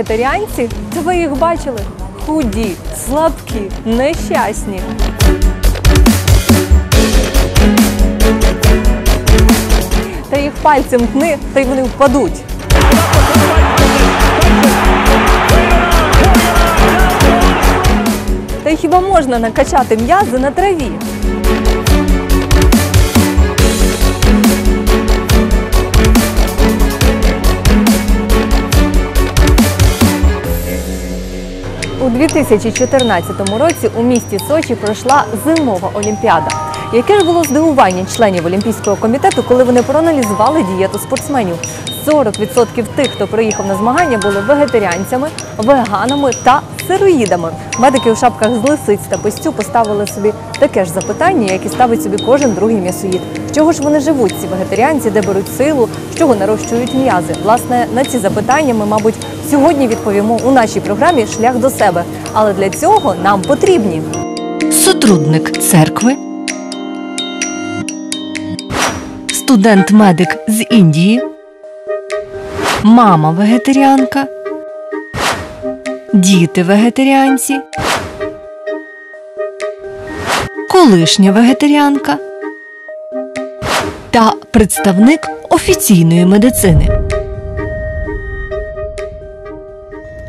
Вегетаріанці? Це ви їх бачили? Худі, слабкі, нещасні. Та їх пальцем тни, та й вони впадуть. Та й хіба можна накачати м'язи на траві? 2014 році у місті Сочі пройшла зимова олімпіада. Яке ж було здивування членів Олімпійського комітету, коли вони проаналізували дієту спортсменів? 40% тих, хто приїхав на змагання, були вегетаріанцями, веганами та сироїдами. Медики у шапках з лисиць та пестю поставили собі таке ж запитання, яке ставить собі кожен другий м'ясоїд. Чого ж вони живуть, ці вегетаріанці, де беруть силу, з чого нарощують м'язи? Власне, на ці запитання ми, мабуть, сьогодні відповімо у нашій програмі Шлях до себе. Але для цього нам потрібні сотрудник церкви, студент-медик з Індії, мама вегетаріанка, діти вегетаріанці, колишня вегетаріанка та представник офіційної медицини.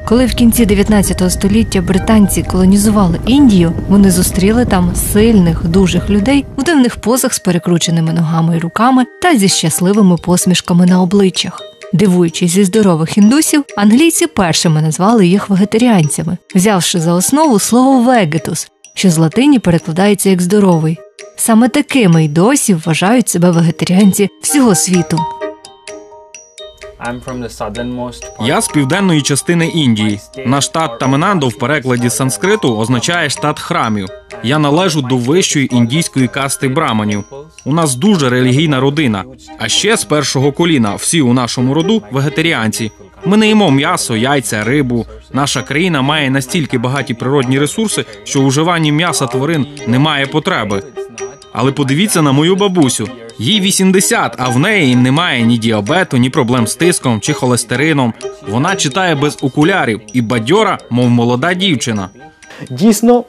Коли в кінці 19 століття британці колонізували Індію, вони зустріли там сильних, дужих людей в дивних позах з перекрученими ногами і руками та зі щасливими посмішками на обличчях. Дивуючись зі здорових індусів, англійці першими назвали їх вегетаріанцями, взявши за основу слово вегетус, що з латині перекладається як здоровий. Саме такими й досі вважають себе вегетаріанці всього світу. Я з південної частини Індії. Наш штат Таминандо в перекладі з санскриту означає штат храмів. Я належу до вищої індійської касти браманів. У нас дуже релігійна родина. А ще з першого коліна всі у нашому роду вегетаріанці. Ми не їмо м'ясо, яйця, рибу. Наша країна має настільки багаті природні ресурси, що у вживанні м'яса тварин немає потреби. Але подивіться на мою бабусю. Їй 80, а в неї немає ні діабету, ні проблем з тиском чи холестерином. Вона читає без окулярів і бадьора, мов молода дівчина. Дійсно,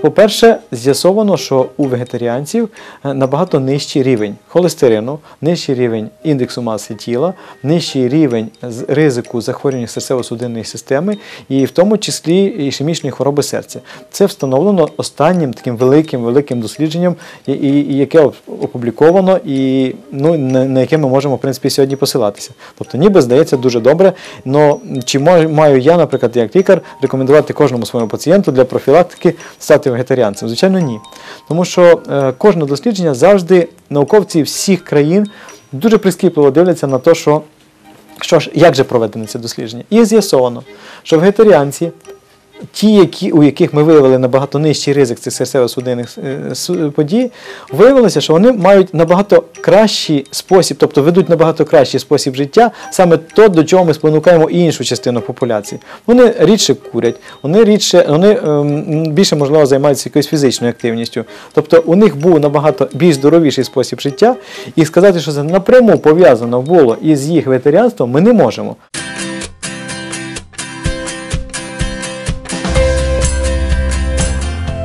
по-перше, з'ясовано, що у вегетаріанців е, набагато нижчий рівень холестерину, нижчий рівень індексу маси тіла, нижчий рівень ризику захворювання серцево-судинної системи, і в тому числі ішемічної хвороби серця. Це встановлено останнім таким великим великим дослідженням, яке опубліковано, і ну, на, яке ми можемо в принципі сьогодні посилатися. Тобто, ніби здається дуже добре. але чи маю я, наприклад, як лікар, рекомендувати кожному своєму пацієнту для профілактики стати вегетаріанцем? Звичайно, ні. Тому що е, кожне дослідження завжди науковці всіх країн дуже прискіпливо дивляться на те, що що ж, як же проведено це дослідження? І з'ясовано, що вегетаріанці, ті, які, у яких ми виявили набагато нижчий ризик цих серцево-судинних е, подій, виявилося, що вони мають набагато кращий спосіб, тобто ведуть набагато кращий спосіб життя, саме то, до чого ми спонукаємо і іншу частину популяції. Вони рідше курять, вони рідше, вони ем, більше можливо займаються якоюсь фізичною активністю. Тобто у них був набагато більш здоровіший спосіб життя, і сказати, що це напряму пов'язано було із їх ветеріанством, ми не можемо.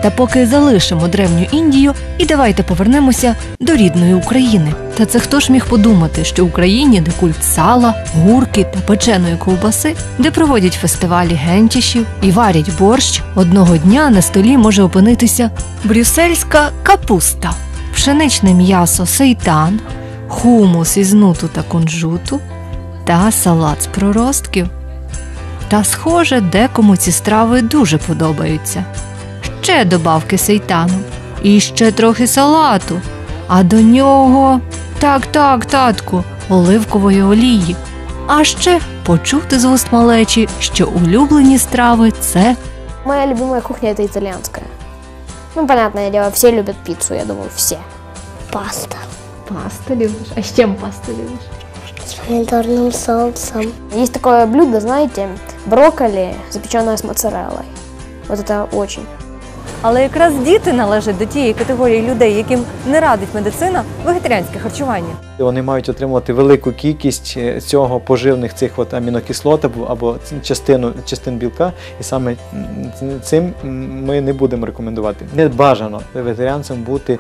Та поки залишимо древню Індію і давайте повернемося до рідної України. Та це хто ж міг подумати, що в Україні, де культ сала, гурки та печеної ковбаси, де проводять фестивалі гентішів і варять борщ, одного дня на столі може опинитися брюссельська капуста, пшеничне м'ясо сейтан, хумус із нуту та кунжуту та салат з проростків. Та, схоже, декому ці страви дуже подобаються ще добавки сейтану і ще трохи салату. А до нього так, так, татку, оливкової олії. А ще почути з вуст малечі, що улюблені страви це Моя любимая кухня это итальянская. Ну, понятное дело, все любят пиццу, я думаю, все. Паста Пасту любиш? А з чим пасту любиш? с помидорным соусом. Есть такое блюдо, знаете, брокколи, запеченное с моцареллой. Вот это очень. але якраз діти належать до тієї категорії людей, яким не радить медицина вегетаріанське харчування. Вони мають отримувати велику кількість е, цього поживних цих от амінокислот або, частину частин білка, і саме цим ми не будемо рекомендувати. Не бажано вегетаріанцям бути е,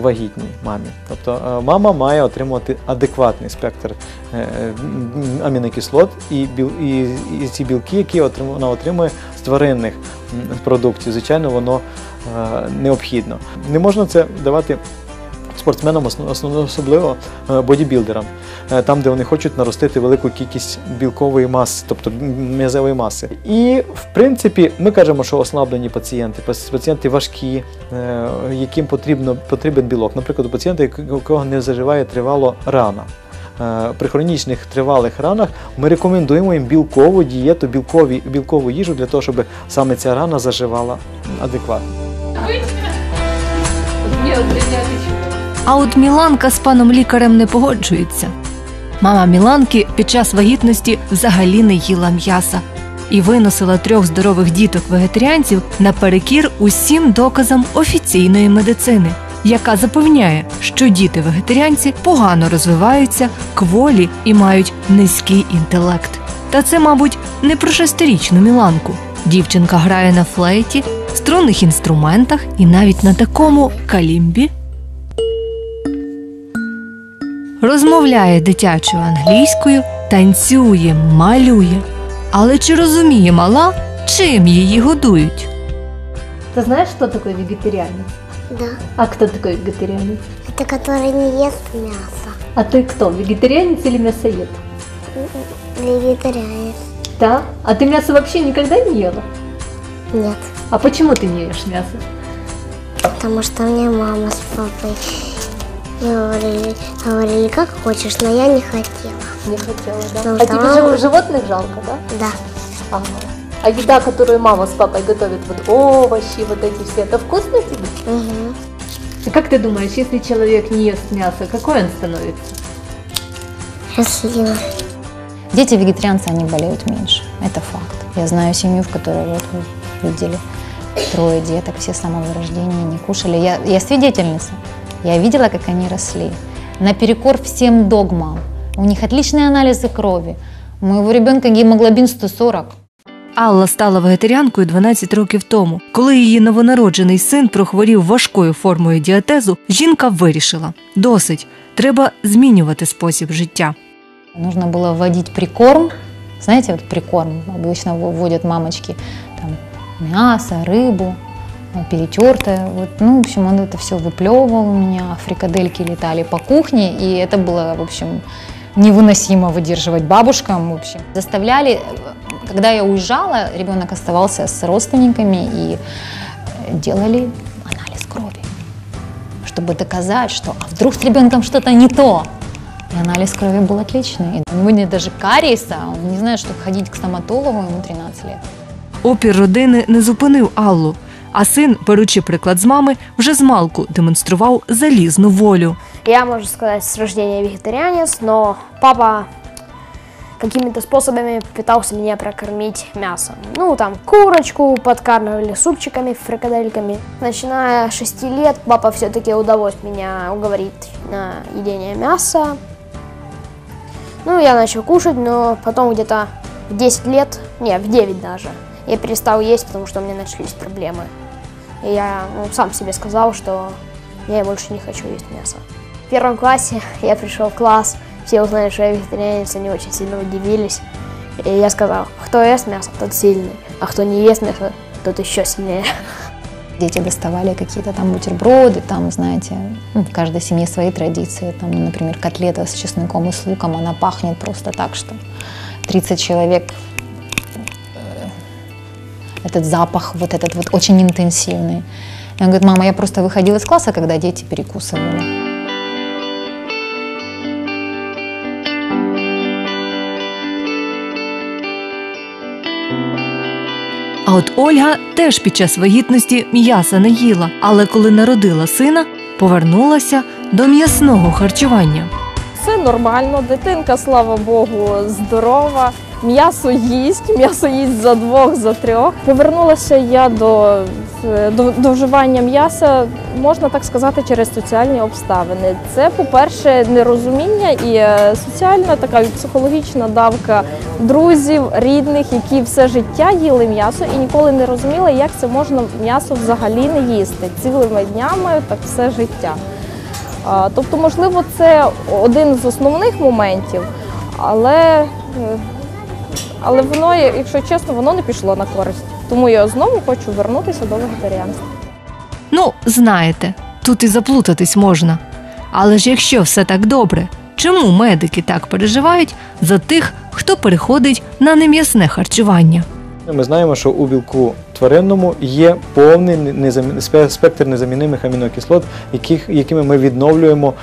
вагітній мамі. Тобто е, мама має отримувати адекватний спектр амінокислот і, біл, і, і ці білки, які вона отримує з тваринних продуктів. Звичайно, воно е, необхідно. Не можна це давати спортсменам, особливо е, бодібілдерам, е, там, де вони хочуть наростити велику кількість білкової маси, тобто м- м'язової маси. І в принципі, ми кажемо, що ослаблені пацієнти, пац- пацієнти важкі, е, яким потрібно потрібен білок. Наприклад, у пацієнта, у кого не заживає тривало рана. Е, При хронічних тривалих ранах ми рекомендуємо їм білкову дієту, білкові, білкову їжу для того, щоб саме ця рана заживала адекватно. А от Міланка з паном лікарем не погоджується. Мама Міланки під час вагітності взагалі не їла м'яса і виносила трьох здорових діток вегетаріанців наперекір усім доказам офіційної медицини, яка запевняє, що діти вегетаріанці погано розвиваються, кволі і мають низький інтелект. Та це, мабуть, не про шестирічну Міланку. Дівчинка грає на флейті, струнних інструментах і навіть на такому калімбі розмовляє дитячою англійською, танцює, малює. Але чи розуміє мала, чим її годують? Ти знаєш, хто такий вегетаріанець? Да. А хто такий вегетаріанець? Это который не ест мясо. А ти хто? Вегетаріанець чи м'ясоєд? Вегетарианец. Да? А ты мясо вообще никогда не ела? Нет. А почему ты не ешь мясо? Потому что мне мама с папой говорили, говорили, как хочешь, но я не хотела. Не хотела, да? Ну, а тебе да. жив- животных жалко, да? Да. Ага. А еда, которую мама с папой готовят, вот овощи, вот эти все, это вкусно тебе? Угу. И как ты думаешь, если человек не ест мясо, какой он становится? Счастливо. Дети вегетарианцы, они болеют меньше. Это факт. Я знаю семью, в которой вот вы видели трое деток, все с самого рождения не кушали. Я, я свидетельница. Я видела, как они росли. Наперекор всем догмам. У них отличные анализы крови. У моего ребенка гемоглобин 140. Алла стала вегетаріанкою 12 років тому. Коли її новонароджений син прохворів важкою формою діатезу, жінка вирішила: досить, треба змінювати спосіб життя. Нужно было вводить прикорм. Знаете, вот прикорм обычно в- вводят мамочки там, мясо, рыбу, э, перетертое. Вот, ну, в общем, он это все выплевывал у меня, фрикадельки летали по кухне, и это было, в общем, невыносимо выдерживать бабушкам, в общем. Заставляли, э, когда я уезжала, ребенок оставался с родственниками и э, делали анализ крови, чтобы доказать, что а вдруг с ребенком что-то не то. И анализ крови был отличный. И у него нет даже кариеса, он не знает, что ходить к стоматологу, ему 13 лет. Опір родини не зупинив Аллу, а син, беручи приклад з мами, вже змалку демонстрував залізну волю. Я, можно сказать, с рождения вегетарианец, но папа какими-то способами пытался меня прокормить мясом. Ну, там, курочку подкармливали супчиками, фрикадельками. Начиная с 6 лет, папа все-таки удалось меня уговорить на едение мяса. Ну, я начал кушать, но потом где-то в 10 лет, не, в 9 даже, я перестал есть, потому что у меня начались проблемы. И я ну, сам себе сказал, что я больше не хочу есть мясо. В первом классе я пришел в класс, все узнали, что я вегетарианец, они очень сильно удивились. И я сказал, кто ест мясо, тот сильный, а кто не ест мясо, тот еще сильнее. Дети доставали какие-то там бутерброды, там, знаете, ну, в каждой семье свои традиции. Там, например, котлета с чесноком и с луком, она пахнет просто так, что 30 человек, э, этот запах, вот этот вот очень интенсивный. И он говорит, мама, я просто выходила из класса, когда дети перекусывали. А от Ольга теж під час вагітності м'яса не їла, але коли народила сина, повернулася до м'ясного харчування. все нормально. Дитинка, слава Богу, здорова. М'ясо їсть, м'ясо їсть за двох, за трьох. Повернулася я до, е, до, до вживання м'яса, можна так сказати, через соціальні обставини. Це, по-перше, нерозуміння і е, соціальна така психологічна давка друзів, рідних, які все життя їли м'ясо і ніколи не розуміли, як це можна м'ясо взагалі не їсти цілими днями, так все життя. Тобто, можливо, це один з основних моментів, але, е, але воно, якщо чесно, воно не пішло на користь. Тому я знову хочу вернутися до вегетаріанства. Ну, знаєте, тут і заплутатись можна. Але ж якщо все так добре, чому медики так переживають за тих, хто переходить на нем'ясне харчування? Ми знаємо, що у білку тваринному є повний спектр незамінимих амінокислот, якими ми відновлюємо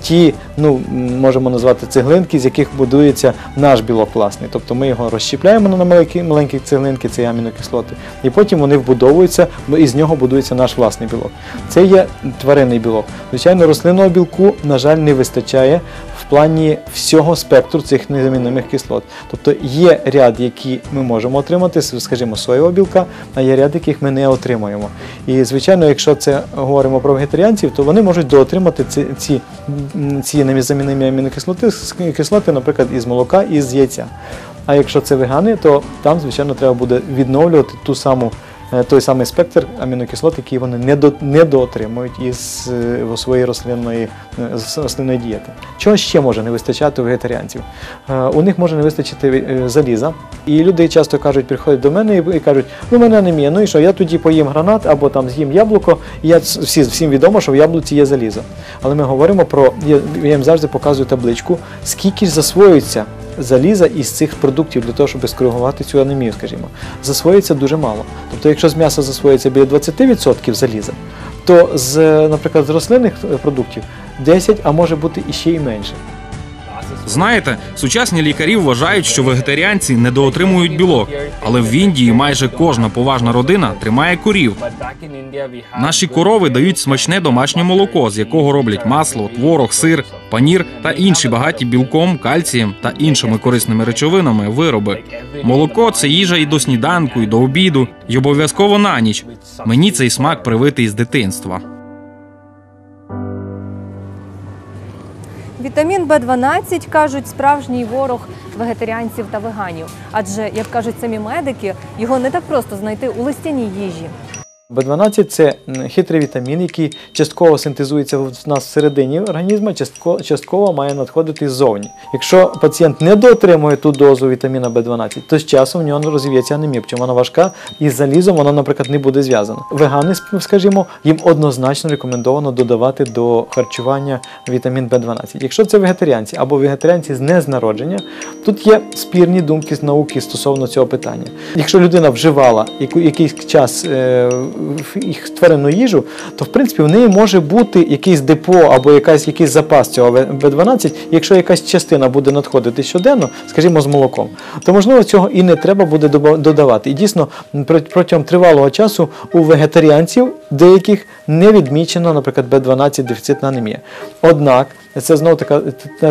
ті, ну можемо назвати цеглинки, з яких будується наш білок власний. Тобто ми його розщіпляємо на маленькі, цеглинки, це є амінокислоти, і потім вони вбудовуються, бо із нього будується наш власний білок. Це є тваринний білок. Звичайно, рослинного білку, на жаль, не вистачає в плані всього спектру цих незамінимих кислот. Тобто є ряд, які ми можемо отримати, скажімо, соєвого білка, а є ряд, яких ми не отримуємо. І звичайно, якщо це говоримо про вегетаріанців, то вони можуть доотримати ці, ці, ці незамінимі амінокислоти, кислоти, наприклад, із молока і з яйця. А якщо це вегани, то там, звичайно, треба буде відновлювати ту саму, той самий спектр амінокислот, який вони не, до, не із е, своєї рослинної, е, рослинної дієти. Чого ще може не вистачати у вегетаріанців? Е, У них може не вистачити е, заліза. І люди часто кажуть, приходять до мене і кажуть, ну мене анемія, ну і що, я тоді поїм гранат або там з'їм яблуко, і я всі, всім відомо, що в яблуці є залізо. Але ми говоримо про, я їм завжди показую табличку, скільки ж засвоюється заліза із цих продуктів для того, щоб скоригувати цю анемію, скажімо. Засвоюється дуже мало. Тобто, якщо з м'яса засвоюється біля 20% заліза, то з, наприклад, з рослинних е, продуктів 10, а може бути і ще й менше. Знаєте, сучасні лікарі вважають, що вегетаріанці недоотримують білок, але в Індії майже кожна поважна родина тримає корів. Наші корови дають смачне домашнє молоко, з якого роблять масло, творог, сир, панір та інші багаті білком, кальцієм та іншими корисними речовинами вироби. Молоко це їжа і до сніданку, і до обіду, і обов'язково на ніч. Мені цей смак привитий з дитинства. Вітамін Б12, кажуть, справжній ворог вегетаріанців та веганів. Адже, як кажуть самі медики, його не так просто знайти у листяній їжі. B12 це хитрий вітамін, який частково синтезується в нас всередині організму, частково, частково має надходити ззовні. Якщо пацієнт не доотримує ту дозу вітаміна B12, то з часом в нього розів'ється анемія, чому вона важка і з залізом вона, наприклад, не буде зв'язана. Вегани, скажімо, їм однозначно рекомендовано додавати до харчування вітамін B12. Якщо це вегетаріанці або вегетаріанці з незнеродження, тут є спірні думки з науки стосовно цього питання. Якщо людина вживала якийсь час е, їх тваринну їжу, то в принципі в неї може бути якийсь депо або якась, якийсь запас цього B12, якщо якась частина буде надходити щоденно, скажімо, з молоком, то можливо цього і не треба буде додавати. І дійсно протягом тривалого часу у вегетаріанців деяких не відмічено, наприклад, B12 дефіцитна анемія. Однак це знову така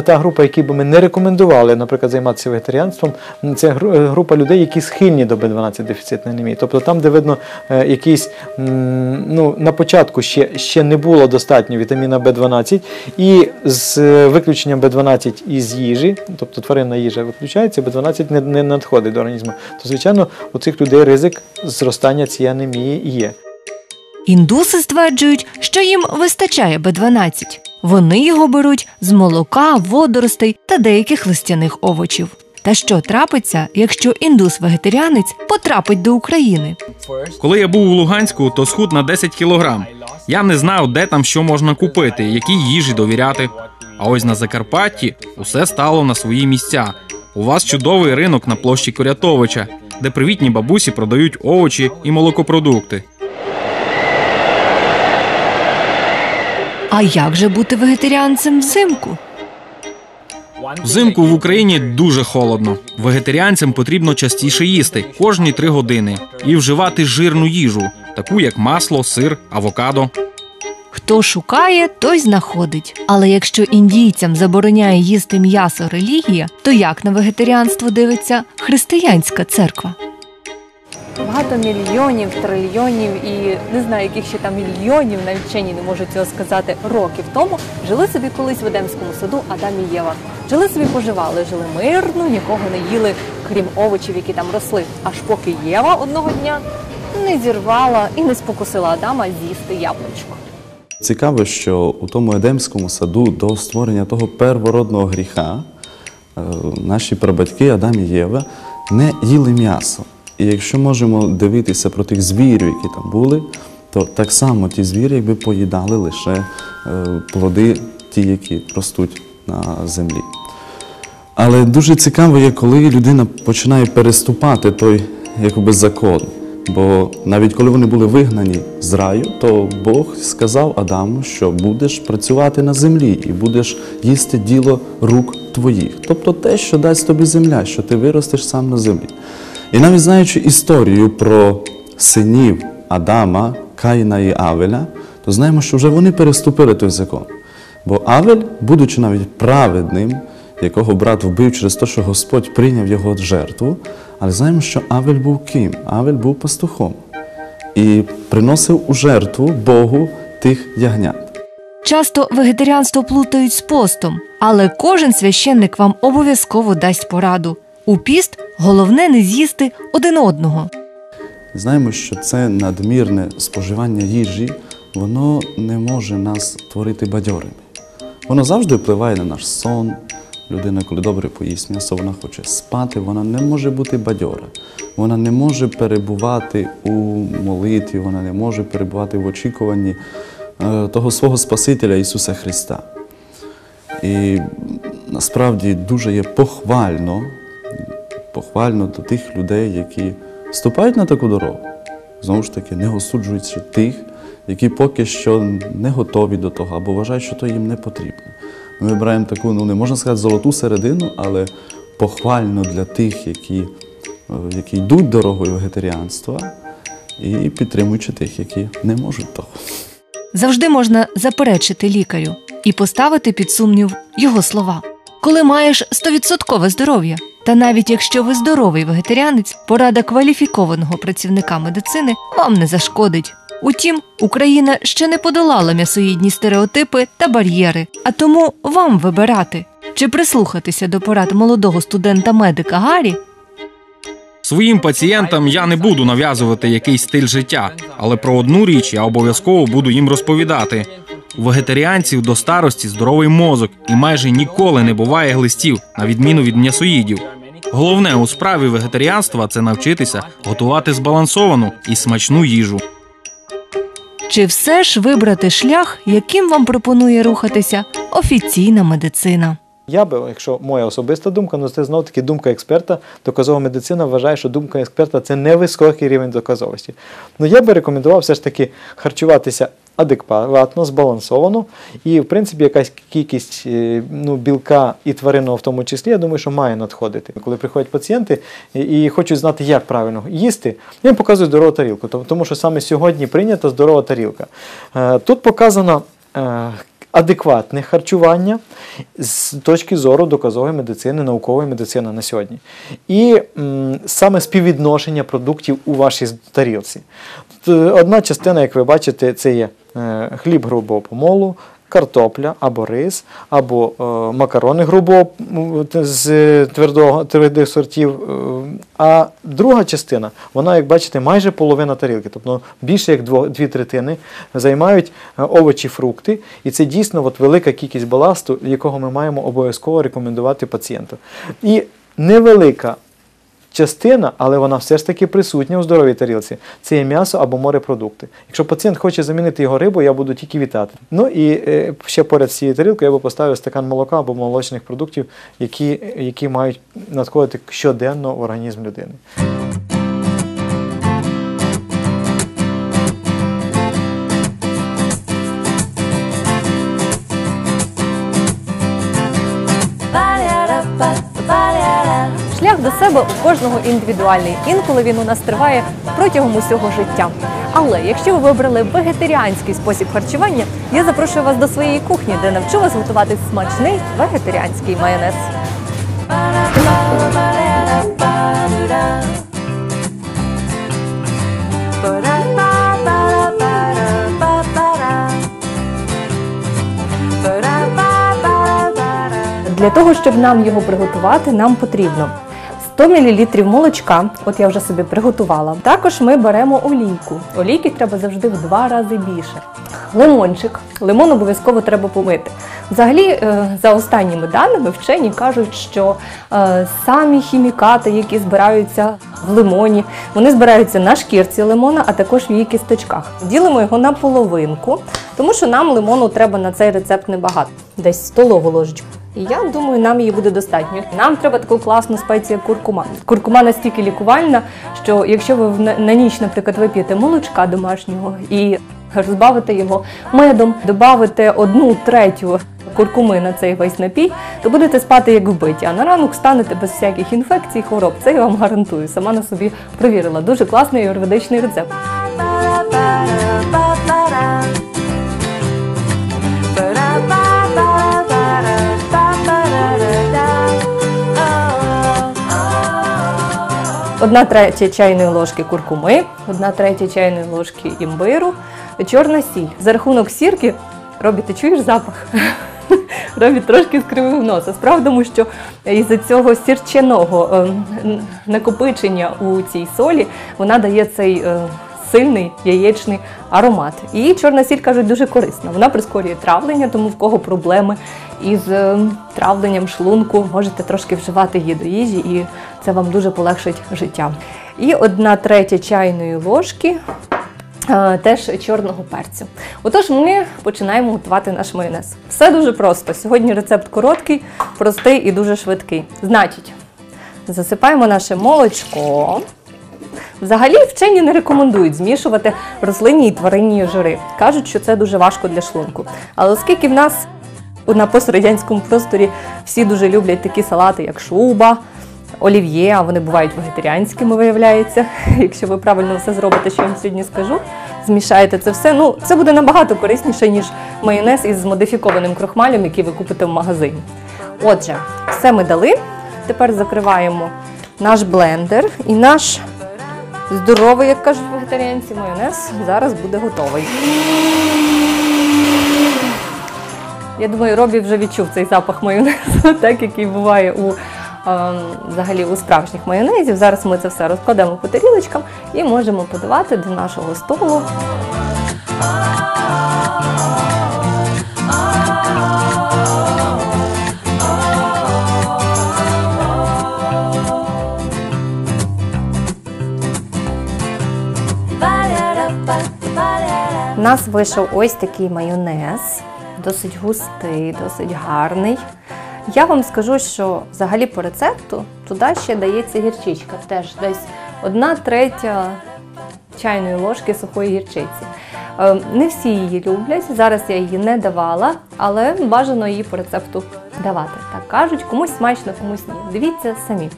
та, група, якій би ми не рекомендували, наприклад, займатися вегетаріанством. Це група людей, які схильні до B12 дефіцитної анемії. Тобто там, де видно е, якийсь ну, на початку ще, ще не було достатньо вітаміна B12, і з е, виключенням B12 із їжі, тобто тваринна їжа виключається, B12 не, не надходить до організму. То, звичайно, у цих людей ризик зростання цієї анемії є. Індуси стверджують, що їм вистачає Б12. Вони його беруть з молока, водоростей та деяких листяних овочів. Та що трапиться, якщо індус-вегетаріанець потрапить до України? Коли я був у Луганську, то схуд на 10 кілограм. Я не знав, де там що можна купити, якій їжі довіряти. А ось на Закарпатті усе стало на свої місця. У вас чудовий ринок на площі Корятовича, де привітні бабусі продають овочі і молокопродукти. А як же бути вегетаріанцем взимку? Взимку в Україні дуже холодно. Вегетаріанцям потрібно частіше їсти кожні три години і вживати жирну їжу, таку як масло, сир, авокадо. Хто шукає, той знаходить. Але якщо індійцям забороняє їсти м'ясо релігія, то як на вегетаріанство дивиться християнська церква? Багато мільйонів, трильйонів і не знаю, яких ще там мільйонів, навіть вчені не можуть цього сказати, років тому жили собі колись в Едемському саду Адам і Єва. Жили собі, поживали, жили мирно, нікого не їли, крім овочів, які там росли. Аж поки Єва одного дня не зірвала і не спокусила Адама з'їсти яблучко. Цікаво, що у тому Едемському саду до створення того первородного гріха е, наші прабатьки Адам і Єва не їли м'ясо. І якщо можемо дивитися про тих звірів, які там були, то так само ті звірі якби поїдали лише е, плоди, ті, які ростуть на землі. Але дуже цікаво є, коли людина починає переступати той якби закон. Бо навіть коли вони були вигнані з раю, то Бог сказав Адаму, що будеш працювати на землі і будеш їсти діло рук твоїх. Тобто те, що дасть тобі земля, що ти виростеш сам на землі. І навіть знаючи історію про синів Адама, Каїна і Авеля, то знаємо, що вже вони переступили той закон. Бо Авель, будучи навіть праведним, якого брат вбив через те, що Господь прийняв його жертву, але знаємо, що Авель був ким? Авель був пастухом і приносив у жертву Богу тих ягнят. Часто вегетаріанство плутають з постом, але кожен священник вам обов'язково дасть пораду. У піст головне не з'їсти один одного. Знаємо, що це надмірне споживання їжі, воно не може нас творити бадьорими. Воно завжди впливає на наш сон. Людина, коли добре поїсть м'ясо, вона хоче спати, вона не може бути бадьора. Вона не може перебувати у молитві, вона не може перебувати в очікуванні е, того свого Спасителя Ісуса Христа. І насправді дуже є похвально, похвально до тих людей, які ступають на таку дорогу. Знову ж таки, не осуджуючи тих, які поки що не готові до того або вважають, що то їм не потрібно. Ми вибираємо таку, ну не можна сказати, золоту середину, але похвально для тих, які, е, які йдуть дорогою вегетаріанства, і підтримуючи тих, які не можуть того. Завжди можна заперечити лікарю і поставити під сумнів його слова. Коли маєш стовідсоткове здоров'я, та навіть якщо ви здоровий вегетаріанець, порада кваліфікованого працівника медицини вам не зашкодить. Утім, Україна ще не подолала м'ясоїдні стереотипи та бар'єри, а тому вам вибирати чи прислухатися до порад молодого студента-медика Гаррі, Своїм пацієнтам я не буду нав'язувати якийсь стиль життя, але про одну річ я обов'язково буду їм розповідати. У вегетаріанців до старості здоровий мозок і майже ніколи не буває глистів, на відміну від м'ясоїдів. Головне у справі вегетаріанства це навчитися готувати збалансовану і смачну їжу. чи все ж вибрати шлях, яким вам пропонує рухатися офіційна медицина. Я би, якщо моя особиста думка, ну це знов таки думка експерта. Доказова медицина вважає, що думка експерта це невисокий рівень доказовості. Ну я би рекомендував все ж таки харчуватися адекватно, збалансовано, і в принципі якась кількість е, ну, білка і тваринного в тому числі, я думаю, що має надходити. Коли приходять пацієнти і хочуть знати, як правильно їсти, я їм показую здорову тарілку, тому- тому що саме сьогодні прийнята здорова тарілка. Е, Тут показано. е, адекватне харчування з точки зору доказової медицини, наукової медицини на сьогодні. І м, саме співвідношення продуктів у вашій тарілці. Т- Одна частина, як ви бачите, це є е, хліб грубого помолу, картопля або рис, або е, макарони грубого з твердого, твердих сортів. е, А друга частина, вона, як бачите, майже половина тарілки, тобто більше як дво- дві третини займають е, овочі, фрукти, і це дійсно от велика кількість баласту, якого ми маємо обов'язково рекомендувати пацієнту. І невелика частина, але вона все ж таки присутня у здоровій тарілці. Це є м'ясо або морепродукти. Якщо пацієнт хоче замінити його рибу, я буду тільки вітати. Ну і е, ще поряд з цією тарілкою я би поставив стакан молока або молочних продуктів, які, які мають надходити щоденно в організм людини. Себе у кожного індивідуальний. Інколи він у нас триває протягом усього життя. Але якщо ви вибрали вегетаріанський спосіб харчування, я запрошую вас до своєї кухні, де навчу вас готувати смачний вегетаріанський майонез. Для того, щоб нам його приготувати, нам потрібно 100 мл молочка, от я вже собі приготувала. Також ми беремо олійку. Олійки треба завжди в два рази більше. Лимончик. Лимон обов'язково треба помити. Взагалі, е, за останніми даними, вчені кажуть, що е, самі хімікати, які збираються в лимоні, вони збираються на шкірці лимона, а також в її кісточках. Ділимо його на половинку, тому що нам лимону треба на цей рецепт небагато, десь столову ложечку. І я думаю, нам її буде достатньо. Нам треба таку класну спецію куркума. Куркума настільки лікувальна, що якщо ви на ніч, наприклад, вип'єте молочка домашнього і розбавите його медом, додавите одну третю куркуми на цей весь напій, то будете спати як вбиті. А на ранок станете без всяких інфекцій, хвороб. Це я вам гарантую. Сама на собі провірила. Дуже класний юридичний рецепт. Одна третя чайної ложки куркуми, одна третя чайної ложки імбиру, чорна сіль. За рахунок сірки Робі, ти чуєш запах? Робі трошки скривив носа. Справа тому, що із-за цього сірчаного е, накопичення у цій солі вона дає цей е, сильний яєчний аромат. І чорна сіль кажуть дуже корисна. Вона прискорює травлення, тому в кого проблеми із е, травленням шлунку, можете трошки вживати її до їжі, і це вам дуже полегшить життя. І одна третя чайної ложки е, теж чорного перцю. Отож, ми починаємо готувати наш майонез. Все дуже просто. Сьогодні рецепт короткий, простий і дуже швидкий. Значить, засипаємо наше молочко. Взагалі вчені не рекомендують змішувати рослинні і тваринні жири. Кажуть, що це дуже важко для шлунку. Але оскільки в нас на пострадянському просторі всі дуже люблять такі салати, як шуба, олів'є, а вони бувають вегетаріанськими, виявляється. Якщо ви правильно все зробите, що я вам сьогодні скажу, змішаєте це все. Ну, це буде набагато корисніше, ніж майонез із модифікованим крохмалем, який ви купите в магазині. Отже, все ми дали. Тепер закриваємо наш блендер і наш здоровий, як кажуть вегетаріанці, майонез зараз буде готовий. Я думаю, Робі вже відчув цей запах майонезу, так який буває у ем, взагалі у справжніх майонезів. Зараз ми це все розкладемо по тарілочкам і можемо подавати до нашого столу. У нас вийшов ось такий майонез, досить густий, досить гарний. Я вам скажу, що взагалі по рецепту туди ще дається гірчичка. Теж десь одна третя чайної ложки сухої гірчиці. Е, Не всі її люблять. Зараз я її не давала, але бажано її по рецепту давати. Так кажуть, комусь смачно, комусь ні. Дивіться самі.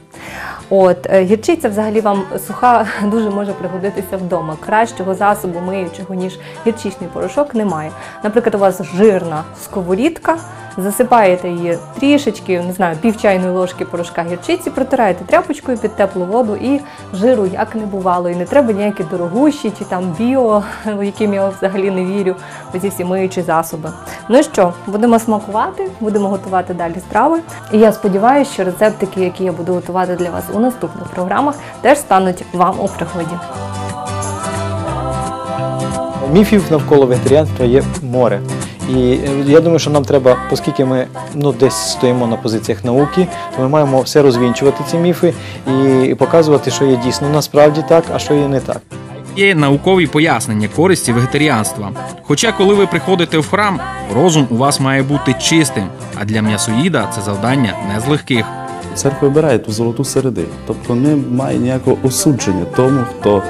От е, гірчиця взагалі вам суха дуже може пригодитися вдома. Кращого засобу миючого, ніж гірчичний порошок, немає. Наприклад, у вас жирна сковорідка, засипаєте її трішечки, не знаю, пів чайної ложки порошка гірчиці, протираєте тряпочкою під теплу воду і жиру як не бувало. І не треба ніякі дорогущі чи там біо, яким я взагалі не вірю, оці всі миючі засоби. Ну і що, будемо смакувати, будемо готувати далі страви. І я сподіваюся, що рецептики, які я буду готувати для вас у наступних програмах, теж стануть вам у пригоді. Міфів навколо вегетаріанства є море. І е, я думаю, що нам треба, оскільки ми ну, десь стоїмо на позиціях науки, то ми маємо все розвінчувати ці міфи і показувати, що є дійсно насправді так, а що є не так. Є наукові пояснення користі вегетаріанства. Хоча, коли ви приходите в храм, розум у вас має бути чистим, а для м'ясоїда це завдання не з легких. Церква вибирає ту золоту середину. Тобто немає ніякого осудження тому, хто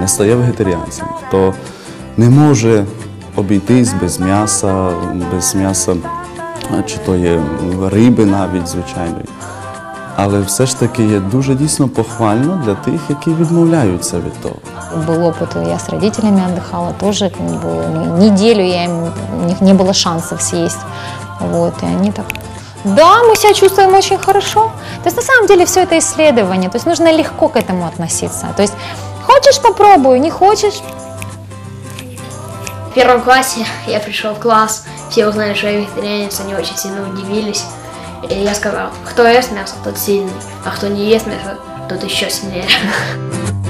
не стає вегетаріанцем, хто не може обійтись без м'яса, без м'яса, а, чи то є риби навіть звичайної. але все ж таки є дуже дійсно похвально для тих, які відмовляються від того. Был опыт, я с родителями отдыхала, тоже как бы, мы- неделю я им, у них не было шансов съесть. Вот, и они так... Да, мы себя чувствуем очень хорошо. То есть на самом деле все это исследование, то есть нужно легко к этому относиться. То есть хочешь попробуй, не хочешь В первом классе я пришел в класс, все узнали, что я вегетарианец, они очень сильно удивились. И я сказал, кто ест мясо, тот сильный, а кто не ест мясо, тот еще сильнее.